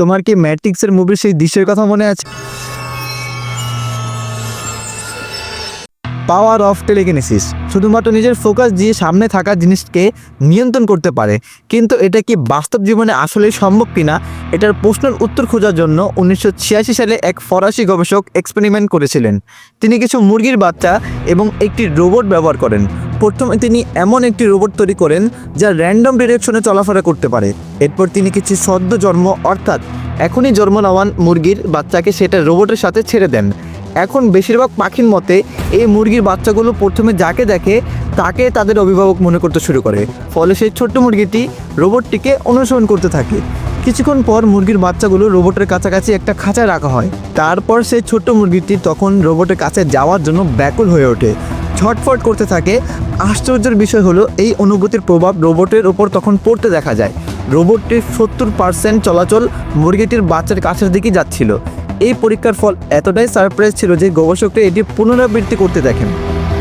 তোমার কি ম্যাট্রিক্সের মুভির সেই দৃশ্যের কথা মনে আছে? পাওয়ার অফ টেলিকিনেসিস শুধুমাত্র নিজের ফোকাস দিয়ে সামনে থাকা জিনিসকে নিয়ন্ত্রণ করতে পারে। কিন্তু এটা কি বাস্তব জীবনে আসলে সম্ভব কিনা? এটার প্রশ্নের উত্তর খোঁজার জন্য উনিশশো ছিয়াশি সালে এক ফরাসি গবেষক এক্সপেরিমেন্ট করেছিলেন। তিনি কিছু মুরগির বাচ্চা এবং একটি রোবট ব্যবহার করেন। প্রথমে তিনি এমন একটি রোবট তৈরি করেন যা র্যান্ডম ডিরেকশনে চলাফেরা করতে পারে। এরপর তিনি কিছু সদ্য জন্ম, অর্থাৎ এখনই জন্ম নেওয়ান মুরগির বাচ্চাকে সেটা রোবটের সাথে ছেড়ে দেন। এখন বেশিরভাগ পাখির মতে, এই মুরগির বাচ্চাগুলো প্রথমে যাকে দেখে, তাকে তাদের অভিভাবক মনে করতে শুরু করে। ফলে সেই ছোট্ট মুরগিটি রোবটটিকে অনুসরণ করতে থাকে। কিছুক্ষণ পর মুরগির বাচ্চাগুলো রোবটের কাছাকাছি একটা খাঁচায় রাখা হয়। তারপর সেই ছোট্ট মুরগিটি তখন রোবটের কাছে যাওয়ার জন্য ব্যাকুল হয়ে ওঠে। ছটফট করতে থাকে। আশ্চর্যের বিষয় হলো, এই অনুভূতির প্রভাব রোবটের ওপর তখন পড়তে দেখা যায়। রোবটটির সত্তর পার্সেন্ট চলাচল মুরগিটির বাচ্চার কাছের দিকে যাচ্ছিল। এই পরীক্ষার ফল এতটাই সারপ্রাইজ ছিল যে গবেষকরা এটি পুনরাবৃত্তি করতে দেখেন।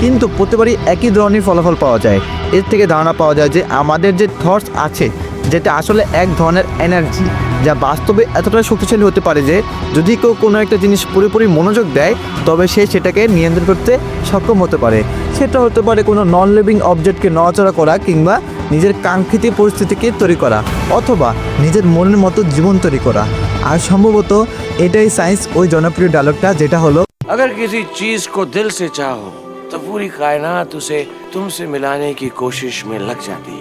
কিন্তু প্রতিবারই একই ধরনের ফলাফল পাওয়া যায়। এর থেকে ধারণা পাওয়া যায় যে আমাদের যে থটস আছে যেটা আসলে এক ধরনের এনার্জি যা বাস্তবে এতটাই শক্তিশালী হতে পারে যে যদি কেউ কোনো একটা জিনিস পুরোপুরি মনোযোগ দেয় তবে সে সেটাকে নিয়ন্ত্রণ করতে সক্ষম হতে পারে সেটা হতে পারে কোনো নন লিভিং অবজেক্টকে নড়াচড়া করা কিংবা নিজের কাঙ্ক্ষিত পরিস্থিতিকে তৈরি করা অথবা নিজের মনের মতো জীবন তৈরি করা আর সম্ভবত এটাই সায়েন্স ওই জনপ্রিয় ডায়লগটা যেটা হলো अगर किसी चीज को दिल से चाहो तो पूरी कायनात उसे तुमसे मिलाने की कोशिश में लग जाती है